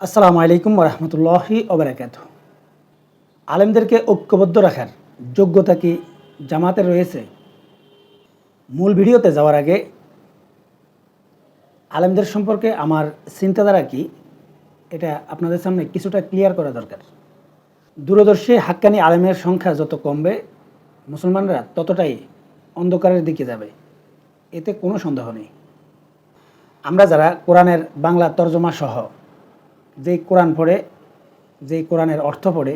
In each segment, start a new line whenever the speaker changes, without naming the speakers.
আসসালামু আলাইকুম রহমতুল্লাহি ওবরাকাত আলেমদেরকে ঐক্যবদ্ধ রাখার যোগ্যতা কি জামাতের রয়েছে? মূল ভিডিওতে যাওয়ার আগে আলেমদের সম্পর্কে আমার চিন্তাধারা কি? এটা আপনাদের সামনে কিছুটা ক্লিয়ার করা দরকার। দূরদর্শী হাক্কানি আলেমের সংখ্যা যত কমবে, মুসলমানরা ততটাই অন্ধকারের দিকে যাবে। এতে কোনো সন্দেহ নেই। আমরা যারা কোরআনের বাংলা তর্জমা সহ যেই কোরআন পড়ে, যেই কোরআনের অর্থ পড়ে,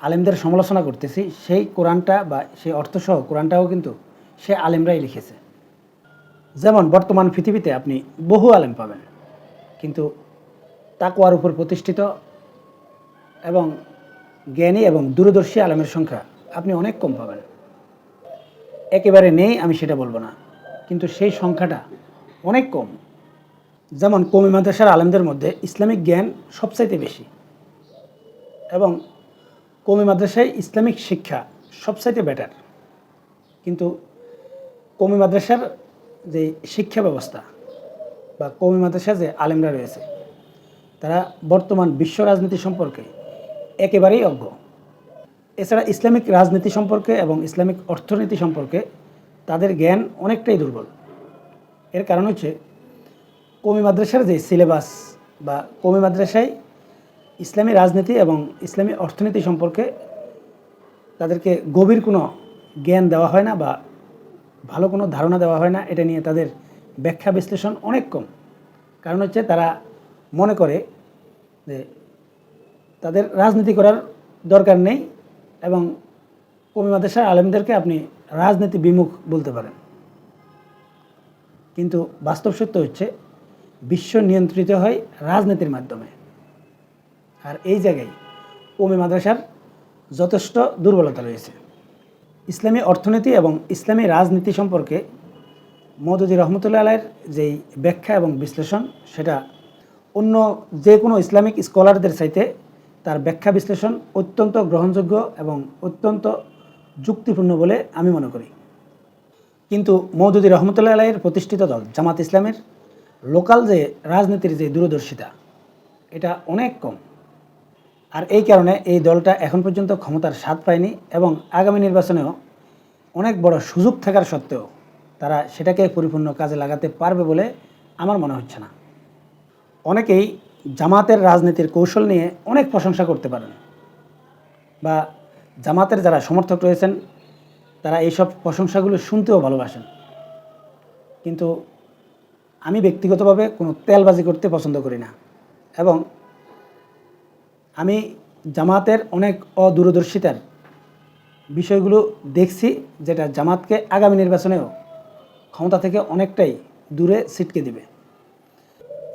আলেমদের সমালোচনা করতেছি, সেই কোরআনটা বা সেই অর্থসহ কোরআনটাও কিন্তু সে আলেমরাই লিখেছে। যেমন বর্তমান পৃথিবীতে আপনি বহু আলেম পাবেন, কিন্তু তাকুয়ার উপর প্রতিষ্ঠিত এবং জ্ঞানী এবং দূরদর্শী আলেমের সংখ্যা আপনি অনেক কম পাবেন। একেবারে নেই, আমি সেটা বলব না। কিন্তু সেই সংখ্যাটা অনেক কম। যেমন কমি মাদ্রাসার আলেমদের মধ্যে ইসলামিক জ্ঞান সবচাইতে বেশি এবং কমি মাদ্রাসায় ইসলামিক শিক্ষা সবচাইতে বেটার কিন্তু কমি মাদ্রাসার যে শিক্ষা ব্যবস্থা বা কমি মাদ্রাসা যে আলেমরা রয়েছে, তারা বর্তমান বিশ্ব রাজনীতি সম্পর্কে একেবারেই অজ্ঞ। এছাড়া ইসলামিক রাজনীতি সম্পর্কে এবং ইসলামিক অর্থনীতি সম্পর্কে তাদের জ্ঞান অনেকটাই দুর্বল। এর কারণ হচ্ছে কমি মাদ্রাসার যে সিলেবাস বা কমি মাদ্রাসায় ইসলামী রাজনীতি এবং ইসলামী অর্থনীতি সম্পর্কে তাদেরকে গভীর কোনো জ্ঞান দেওয়া হয় না বা ভালো কোনো ধারণা দেওয়া হয় না, এটা নিয়ে তাদের ব্যাখ্যা বিশ্লেষণ অনেক কম। কারণ হচ্ছে তারা মনে করে যে তাদের রাজনীতি করার দরকার নেই এবং কমি মাদ্রাসার আলেমদেরকে আপনি রাজনীতি বিমুখ বলতে পারেন। কিন্তু বাস্তব সত্য হচ্ছে বিশ্ব নিয়ন্ত্রিত হয় রাজনীতির মাধ্যমে। আর এই জায়গায় কমি মাদ্রাসার যথেষ্ট দুর্বলতা রয়েছে। ইসলামী অর্থনীতি এবং ইসলামী রাজনীতি সম্পর্কে মৌদুদি রহমতুল্লাহ আলাইয়ের যেই ব্যাখ্যা এবং বিশ্লেষণ, সেটা অন্য যে কোনো ইসলামিক স্কলারদের চাইতে তার ব্যাখ্যা বিশ্লেষণ অত্যন্ত গ্রহণযোগ্য এবং অত্যন্ত যুক্তিপূর্ণ বলে আমি মনে করি। কিন্তু মৌদুদি রহমতুল্লাহ আলাইয়ের প্রতিষ্ঠিত দল জামাত ইসলামের লোকাল যে রাজনীতির যে দূরদর্শিতা, এটা অনেক কম। আর এই কারণে এই দলটা এখন পর্যন্ত ক্ষমতার স্বাদ পায়নি এবং আগামী নির্বাচনেও অনেক বড় সুযোগ থাকার সত্ত্বেও তারা সেটাকে পরিপূর্ণ কাজে লাগাতে পারবে বলে আমার মনে হচ্ছে না। অনেকেই জামাতের রাজনীতির কৌশল নিয়ে অনেক প্রশংসা করতে পারেন বা জামাতের যারা সমর্থক রয়েছেন, তারা এইসব প্রশংসাগুলো শুনতেও ভালোবাসেন। কিন্তু আমি ব্যক্তিগতভাবে কোনো তেলবাজি করতে পছন্দ করি না। এবং আমি জামাতের অনেক অদূরদর্শিতার বিষয়গুলো দেখছি, যেটা জামাতকে আগামী নির্বাচনেও ক্ষমতা থেকে অনেকটাই দূরে ছিটকে দিবে।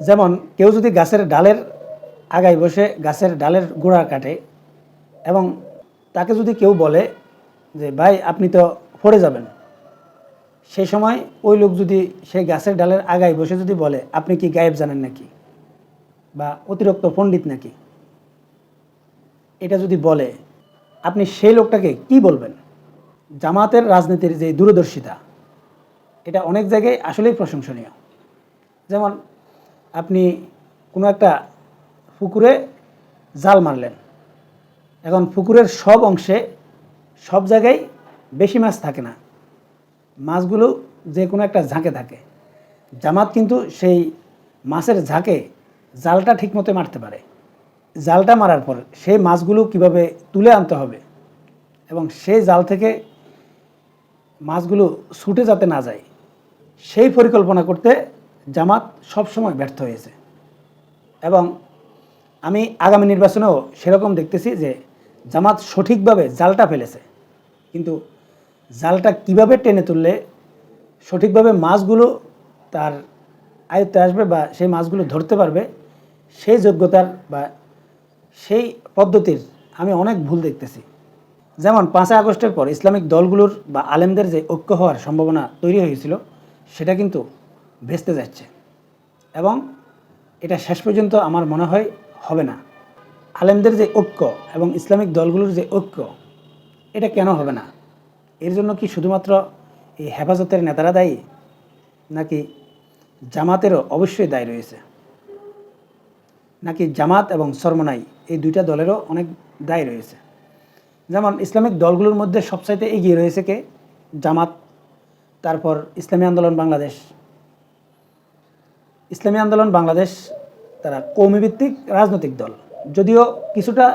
যেমন কেউ যদি গাছের ডালের আগায় বসে গাছের ডালের গোড়া কাটে এবং তাকে যদি কেউ বলে যে, ভাই, আপনি তো পড়ে যাবেন। সেই সময় ওই লোক যদি সেই গাছের ডালের আগায় বসে যদি বলে, আপনি কি গায়েব জানেন নাকি? বা অতিরিক্ত পণ্ডিত নাকি? এটা যদি বলে, আপনি সেই লোকটাকে কি বলবেন? জামাতের রাজনীতির যে দূরদর্শিতা, এটা অনেক জায়গায় আসলেই প্রশংসনীয়। যেমন আপনি কোনো একটা পুকুরে জাল মারলেন, এখন পুকুরের সব অংশে সব জায়গায় বেশি মাছ থাকে না। মাছগুলো যে কোনো একটা ঝাঁকে থাকে। জামাত কিন্তু সেই মাছের ঝাঁকে জালটা ঠিকমতো মারতে পারে। জালটা মারার পর সেই মাছগুলো কীভাবে তুলে আনতে হবে এবং সেই জাল থেকে মাছগুলো ছুটে যাতে না যায়, সেই পরিকল্পনা করতে জামাত সবসময় ব্যর্থ হয়েছে। এবং আমি আগামী নির্বাচনেও সেরকম দেখতেছি যে জামাত সঠিকভাবে জালটা ফেলেছে। কিন্তু জালটা কীভাবে টেনে তুললে সঠিকভাবে মাছগুলো তার আয়ত্তে আসবে বা সেই মাছগুলো ধরতে পারবে, সেই যোগ্যতার বা সেই পদ্ধতির আমি অনেক ভুল দেখতেছি। যেমন পাঁচই আগস্টের পর ইসলামিক দলগুলোর বা আলেমদের যে ঐক্য হওয়ার সম্ভাবনা তৈরি হয়েছিল, সেটা কিন্তু ভেস্তে যাচ্ছে। এবং এটা শেষ পর্যন্ত আমার মনে হয় হবে না। আলেমদের যে ঐক্য এবং ইসলামিক দলগুলোর যে ঐক্য, এটা কেন হবে না? এর জন্য কি শুধুমাত্র এই হেফাজতের নেতারা দায়ী? নাকি জামাতেরও অবশ্যই দায়ী রয়েছে? নাকি জামাত এবং সরমনাই এই দুইটা দলেরও অনেক দায় রয়েছে? যেমন ইসলামিক দলগুলোর মধ্যে সবচাইতে এগিয়ে রয়েছে কে? জামাত, তারপর ইসলামী আন্দোলন বাংলাদেশ। ইসলামী আন্দোলন বাংলাদেশ তারা কৌমিভিত্তিক রাজনৈতিক দল। যদিও কিছুটা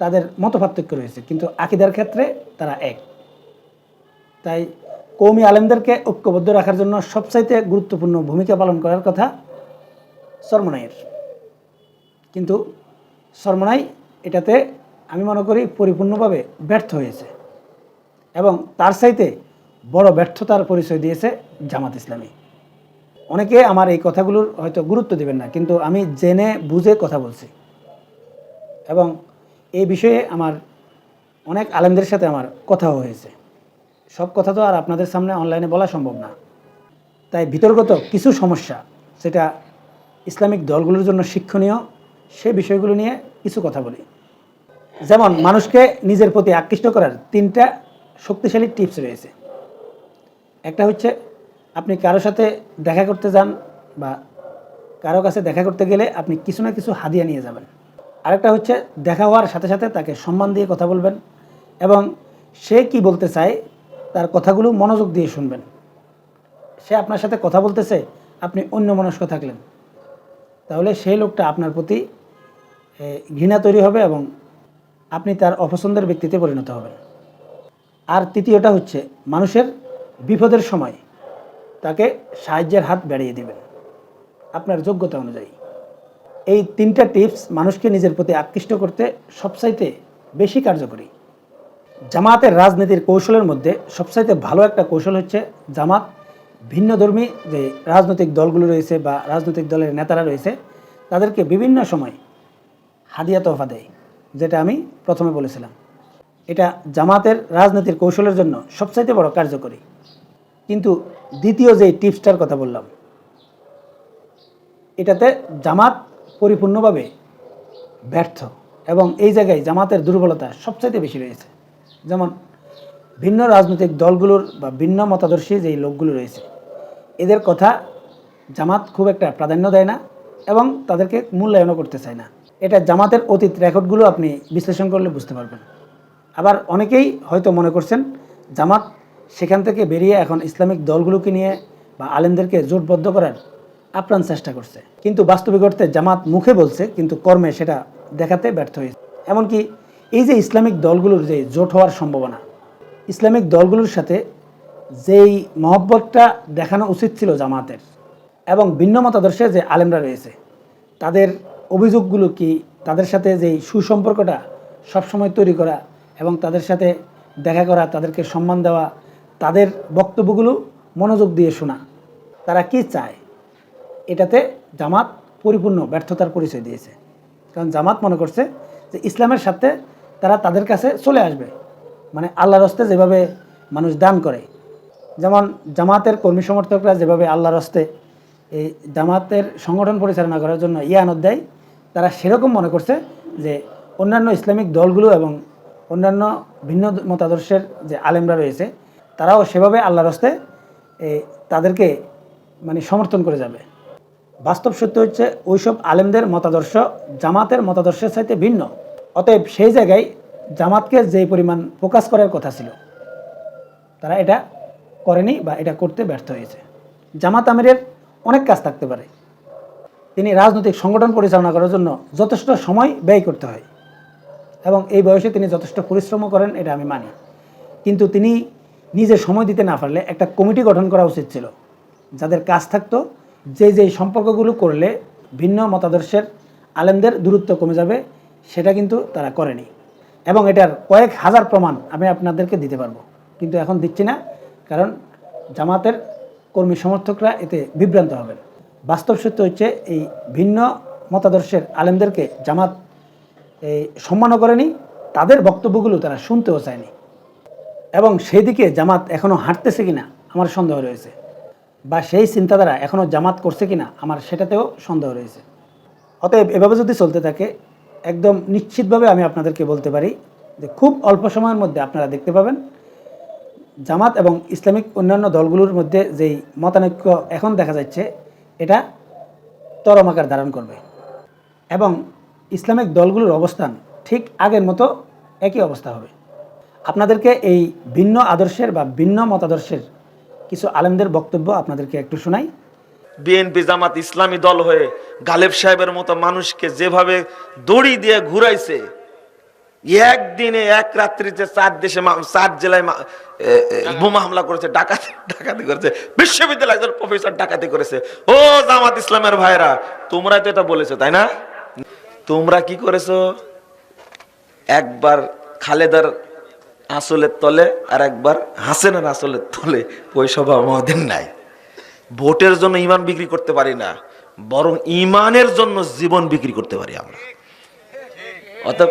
তাদের মতপার্থক্য রয়েছে, কিন্তু আকিদার ক্ষেত্রে তারা এক। তাই কৌমি আলেমদেরকে ঐক্যবদ্ধ রাখার জন্য সবচাইতে গুরুত্বপূর্ণ ভূমিকা পালন করার কথা সরমনাইয়ের কিন্তু সরমনাই এটাতে আমি মনে করি পরিপূর্ণভাবে ব্যর্থ হয়েছে এবং তার চাইতে বড় ব্যর্থতার পরিচয় দিয়েছে জামাত ইসলামী। অনেকে আমার এই কথাগুলোর হয়তো গুরুত্ব দেবেন না, কিন্তু আমি জেনে বুঝে কথা বলছি। এবং এই বিষয়ে আমার অনেক আলেমদের সাথে আমার কথাও হয়েছে। সব কথা তো আর আপনাদের সামনে অনলাইনে বলা সম্ভব না। তাই বিতর্কত কিছু সমস্যা, সেটা ইসলামিক দলগুলোর জন্য শিক্ষণীয়, সে বিষয়গুলো নিয়ে কিছু কথা বলি। যেমন, মানুষকে নিজের প্রতি আকৃষ্ট করার তিনটা শক্তিশালী টিপস রয়েছে। একটা হচ্ছে, আপনি কারও সাথে দেখা করতে যান বা কারও কাছে দেখা করতে গেলে আপনি কিছু না কিছু হাদিয়া নিয়ে যাবেন। আরেকটা হচ্ছে, দেখা হওয়ার সাথে সাথে তাকে সম্মান দিয়ে কথা বলবেন এবং সে কি বলতে চায় তার কথাগুলো মনোযোগ দিয়ে শুনবেন। সে আপনার সাথে কথা বলতেছে, আপনি অন্য মনস্ক থাকলেন। তাহলে সেই লোকটা আপনার প্রতি ঘৃণা তৈরি হবে এবং আপনি তার অপছন্দের ব্যক্তিতে পরিণত হবেন। আর তৃতীয়টা হচ্ছে, মানুষের বিপদের সময় তাকে সাহায্যের হাত বাড়িয়ে দেবেন, আপনার যোগ্যতা অনুযায়ী। এই তিনটা টিপস মানুষকে নিজের প্রতি আকৃষ্ট করতে সবচাইতে বেশি কার্যকরী। জামাতের রাজনীতির কৌশলের মধ্যে সবচাইতে ভালো একটা কৌশল হচ্ছে জামাত। ভিন্নধর্মী যে রাজনৈতিক দলগুলো রয়েছে বা রাজনৈতিক দলের নেতারা রয়েছে, তাদেরকে বিভিন্ন সময় হাদিয়া তোহফা দেয়, যেটা আমি প্রথমে বলেছিলাম। এটা জামাতের রাজনীতির কৌশলের জন্য সবচাইতে বড় কার্যকরী। কিন্তু দ্বিতীয় যে টিপসটার কথা বললাম, এটাতে জামাত পরিপূর্ণভাবে ব্যর্থ এবং এই জায়গায় জামাতের দুর্বলতা সবচাইতে বেশি রয়েছে। যেমন ভিন্ন রাজনৈতিক দলগুলোর বা ভিন্ন মতাদর্শী যেই লোকগুলো রয়েছে, এদের কথা জামাত খুব একটা প্রাধান্য দেয় না এবং তাদেরকে মূল্যায়নও করতে চায় না। এটা জামাতের অতীত রেকর্ডগুলো আপনি বিশ্লেষণ করলে বুঝতে পারবেন। আবার অনেকেই হয়তো মনে করছেন, জামাত সেখান থেকে বেরিয়ে এখন ইসলামিক দলগুলোকে নিয়ে বা আলেমদেরকে জোটবদ্ধ করার আপ্রাণ চেষ্টা করছে। কিন্তু বাস্তবিক অর্থে জামাত মুখে বলছে, কিন্তু কর্মে সেটা দেখাতে ব্যর্থ হয়েছে। এমনকি এই যে ইসলামিক দলগুলোর যে জোট হওয়ার সম্ভাবনা, ইসলামিক দলগুলোর সাথে যেই মহব্বতটা দেখানো উচিত ছিল জামাতের এবং ভিন্ন মতাদর্শে যে আলেমরা রয়েছে, তাদের অভিযোগগুলো কি তাদের সাথে যেই সুসম্পর্কটা সবসময় তৈরি করা এবং তাদের সাথে দেখা করা, তাদেরকে সম্মান দেওয়া, তাদের বক্তব্যগুলো মনোযোগ দিয়ে শোনা, তারা কি চায়? এটাতে জামাত পরিপূর্ণ ব্যর্থতার পরিচয় দিয়েছে। কারণ জামাত মনে করছে যে ইসলামের সাথে তারা তাদের কাছে চলে আসবে। মানে আল্লাহর হস্তে যেভাবে মানুষ দান করে। যেমন জামাতের কর্মী সমর্থকরা যেভাবে আল্লাহর হস্তে এই জামাতের সংগঠন পরিচালনা করার জন্য ইয়ানত দেয়, তারা সেরকম মনে করছে যে অন্যান্য ইসলামিক দলগুলো এবং অন্যান্য ভিন্ন মতাদর্শের যে আলেমরা রয়েছে, তারাও সেভাবে আল্লাহর হস্তে তাদেরকে মানে সমর্থন করে যাবে। বাস্তব সত্য হচ্ছে, ওইসব আলেমদের মতাদর্শ জামাতের মতাদর্শের চাইতে ভিন্ন। অতএব সেই জায়গায় জামাতকে যে পরিমাণ ফোকাস করার কথা ছিল, তারা এটা করেনি বা এটা করতে ব্যর্থ হয়েছে। জামাত আমিরের অনেক কাজ থাকতে পারে। তিনি রাজনৈতিক সংগঠন পরিচালনা করার জন্য যথেষ্ট সময় ব্যয় করতে হয় এবং এই বয়সে তিনি যথেষ্ট পরিশ্রমও করেন, এটা আমি মানি। কিন্তু তিনি নিজে সময় দিতে না পারলে একটা কমিটি গঠন করা উচিত ছিল, যাদের কাজ থাকতো যে যে সম্পর্কগুলো করলে ভিন্ন মতাদর্শের আলেমদের দূরত্ব কমে যাবে সেটা কিন্তু তারা করেনি। এবং এটার কয়েক হাজার প্রমাণ আমি আপনাদেরকে দিতে পারব। কিন্তু এখন দিচ্ছি না, কারণ জামাতের কর্মী সমর্থকরা এতে বিভ্রান্ত হবেন। বাস্তব সত্য হচ্ছে, এই ভিন্ন মতাদর্শের আলেমদেরকে জামাত, এই, সম্মানও করেনি, তাদের বক্তব্যগুলো তারা শুনতেও চায়নি। এবং সেই দিকে জামাত এখনও হাঁটতেছে কিনা, আমার সন্দেহ রয়েছে। বা সেই চিন্তাধারা এখনও জামাত করছে কিনা, আমার সেটাতেও সন্দেহ রয়েছে। অতএব এভাবে যদি চলতে থাকে একদম নিশ্চিতভাবে আমি আপনাদেরকে বলতে পারি যে খুব অল্প সময়ের মধ্যে আপনারা দেখতে পাবেন জামাত এবং ইসলামিক অন্যান্য দলগুলোর মধ্যে যেই মতানৈক্য এখন দেখা যাচ্ছে, এটা চরম আকার ধারণ করবে। এবং ইসলামিক দলগুলোর অবস্থান ঠিক আগের মতো একই অবস্থা হবে। আপনাদেরকে এই ভিন্ন আদর্শের বা ভিন্ন মতাদর্শের কিছু আলেমদের বক্তব্য আপনাদেরকে একটু শোনাই।
বিএনপি জামাত ইসলামী দল হয়ে গালেব সাহেবের মতো মানুষকে যেভাবে দড়ি দিয়ে ঘুরাইছে একদিনে এক রাত্রিতে চার দেশে চার জেলায় বোমা হামলা করেছে ডাকাতি ডাকাতি করেছে বিশ্ববিদ্যালয় একজন প্রফেসর ডাকাতি করেছে। ও জামাত ইসলামের ভাইরা তোমরা তো এটা বলেছ তাই না? তোমরা কি করেছ? একবার খালেদার আসলের তলে আর একবার হাসেনের আসলের তলে ওই স্বভাব আমাদের নাই। ভোটের জন্য ইমান বিক্রি করতে পারি না, বরং ইমানের জন্য জীবন বিক্রি করতে পারি আমরা। অতএব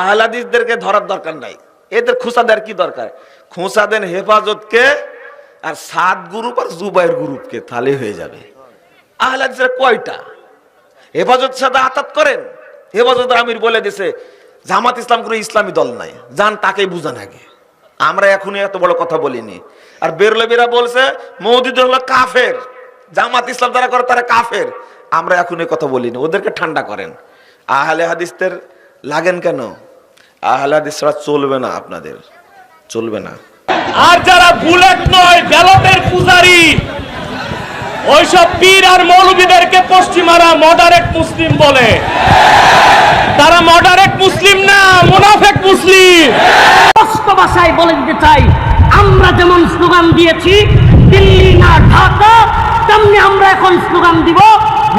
আহলাদিসদেরকে ধরার দরকার নাই। এদের খুঁচা দেওয়ার কি দরকার? খুঁচা দেন হেফাজতকে আর সাত গ্রুপ আর জুবাইয়ের গ্রুপকে তাহলে হয়ে যাবে। আহলাদিসের কয়টা? হেফাজত সাথে আতাত করেন। হেফাজত আমির বলে দিছে, জামাত ইসলাম কোনো ইসলামী দল নাই। যান তাকেই বুঝান আগে। আমরা এখনই এত বড় কথা বলিনি। আর বেরলবিরা বলছে মৌদিদ হলো কাফের। জামাত ইসলাম যারা করে তারা কাফের। আমরা এখন এই কথা বলিনি ওদেরকে ঠান্ডা করেন। আহলে হাদিসদের লাগেন কেন? আহলে হাদিস ছাড়া চলবে না আপনাদের চলবে না।
আর যারা বুলেট নয় ব্যালটের পূজারি ওইসব পীর আর মৌলবীদেরকে পশ্চিমারা মডারেট মুসলিম বলে। তারা মডারেট মুসলিম না মুনাফেক মুসলিম।
স্পষ্ট ভাষায় বলে দিতে চাই আমরা যেমন স্লোগান দিয়েছি, দিল্লি না ঢাকা, তেমনি আমরা এখন স্লোগান দিব,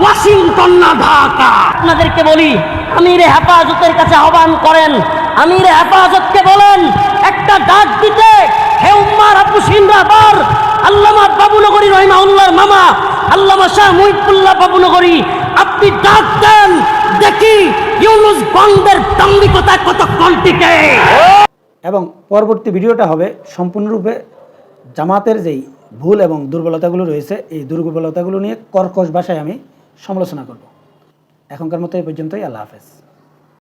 ওয়াশিংটন না ঢাকা। আপনাদেরকে বলি, আমির হেফাজতের কাছে আহ্বান করেন। আমির হেফাজতকে বলেন, একটা ডাক দিতে, হে উম্মার আবু সিন্দাবার আল্লামা বাবুনগরী রহিমাউল্লাহর মামা, আল্লামা শাহ মুহিবুল্লাহ বাবুনগরী, আপনি ডাক দেন, দেখি ইউনুস বন্দের দাম্ভিকতা কতক্ষণ টিকে
এবং পরবর্তী ভিডিওটা হবে সম্পূর্ণরূপে জামাতের যেই ভুল এবং দুর্বলতাগুলো রয়েছে, এই দুর্বলতাগুলো নিয়ে কর্কশ ভাষায় আমি সমালোচনা করব। এখনকার মতো এই পর্যন্তই, আল্লাহ হাফেজ।